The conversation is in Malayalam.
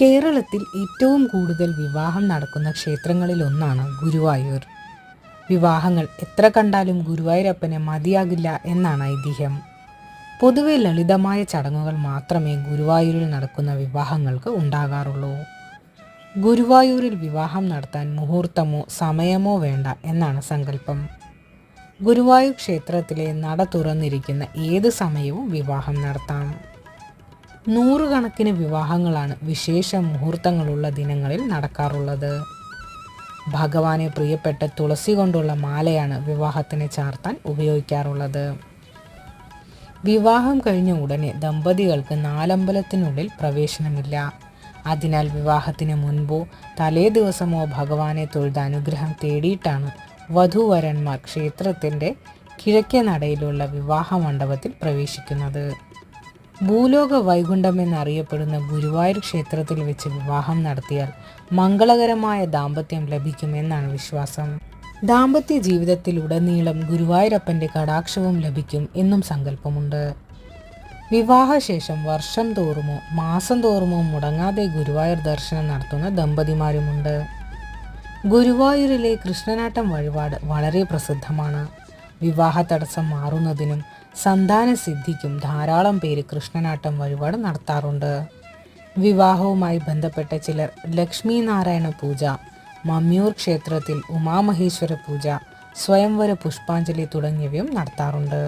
കേരളത്തിൽ ഏറ്റവും കൂടുതൽ വിവാഹം നടക്കുന്ന ക്ഷേത്രങ്ങളിൽ ഒന്നാണ് ഗുരുവായൂർ. വിവാഹങ്ങൾ എത്ര കണ്ടാലും ഗുരുവായൂരപ്പനെ മതിയാകില്ല എന്നാണ് ഐതിഹ്യം. പൊതുവെ ലളിതമായ ചടങ്ങുകൾ മാത്രമേ ഗുരുവായൂരിൽ നടക്കുന്ന വിവാഹങ്ങൾക്ക് ഉണ്ടാകാറുള്ളൂ. ഗുരുവായൂരിൽ വിവാഹം നടത്താൻ മുഹൂർത്തമോ സമയമോ വേണ്ട എന്നാണ് സങ്കല്പം. ഗുരുവായൂർ ക്ഷേത്രത്തിലെ നട തുറന്നിരിക്കുന്ന ഏത് സമയവും വിവാഹം നടത്താം. നൂറുകണക്കിന് വിവാഹങ്ങളാണ് വിശേഷ മുഹൂർത്തങ്ങളുള്ള ദിനങ്ങളിൽ നടക്കാറുള്ളത്. ഭഗവാനെ പ്രിയപ്പെട്ട തുളസി കൊണ്ടുള്ള മാലയാണ് വിവാഹത്തിന് ചാർത്താൻ ഉപയോഗിക്കാറുള്ളത്. വിവാഹം കഴിഞ്ഞ ഉടനെ ദമ്പതികൾക്ക് നാലമ്പലത്തിനുള്ളിൽ പ്രവേശനമില്ല. അതിനാൽ വിവാഹത്തിന് മുൻപോ തലേ ദിവസമോ ഭഗവാനെ തൊഴുത് അനുഗ്രഹം തേടിയിട്ടാണ് വധുവരന്മാർ ക്ഷേത്രത്തിന്റെ കിഴക്കേ നടയിലുള്ള വിവാഹ മണ്ഡപത്തിൽ പ്രവേശിക്കുന്നത്. ഭൂലോക വൈകുണ്ഠം എന്നറിയപ്പെടുന്ന ഗുരുവായൂർ ക്ഷേത്രത്തിൽ വെച്ച് വിവാഹം നടത്തിയാൽ മംഗളകരമായ ദാമ്പത്യം ലഭിക്കുമെന്നാണ് വിശ്വാസം. ദാമ്പത്യ ജീവിതത്തിലുടനീളം ഗുരുവായൂരപ്പന്റെ കടാക്ഷവും ലഭിക്കും എന്നും സങ്കല്പമുണ്ട്. വിവാഹശേഷം വർഷം തോറുമോ മാസം തോറുമോ മുടങ്ങാതെ ഗുരുവായൂർ ദർശനം നടത്തുന്ന ദമ്പതിമാരുമുണ്ട്. ഗുരുവായൂരിലെ കൃഷ്ണനാട്ടം വഴിപാട് വളരെ പ്രസിദ്ധമാണ്. വിവാഹ തടസ്സം മാറുന്നതിനും സന്താന സിദ്ധിക്കും ധാരാളം പേര് കൃഷ്ണനാട്ടം വഴിപാട് നടത്താറുണ്ട്. വിവാഹവുമായി ബന്ധപ്പെട്ട ചിലർ ലക്ഷ്മി നാരായണ പൂജ മമ്മിയൂർ ക്ഷേത്രത്തിൽ ഉമാമഹേശ്വര പൂജ സ്വയംവര പുഷ്പാഞ്ജലി തുടങ്ങിയവയും നടത്താറുണ്ട്.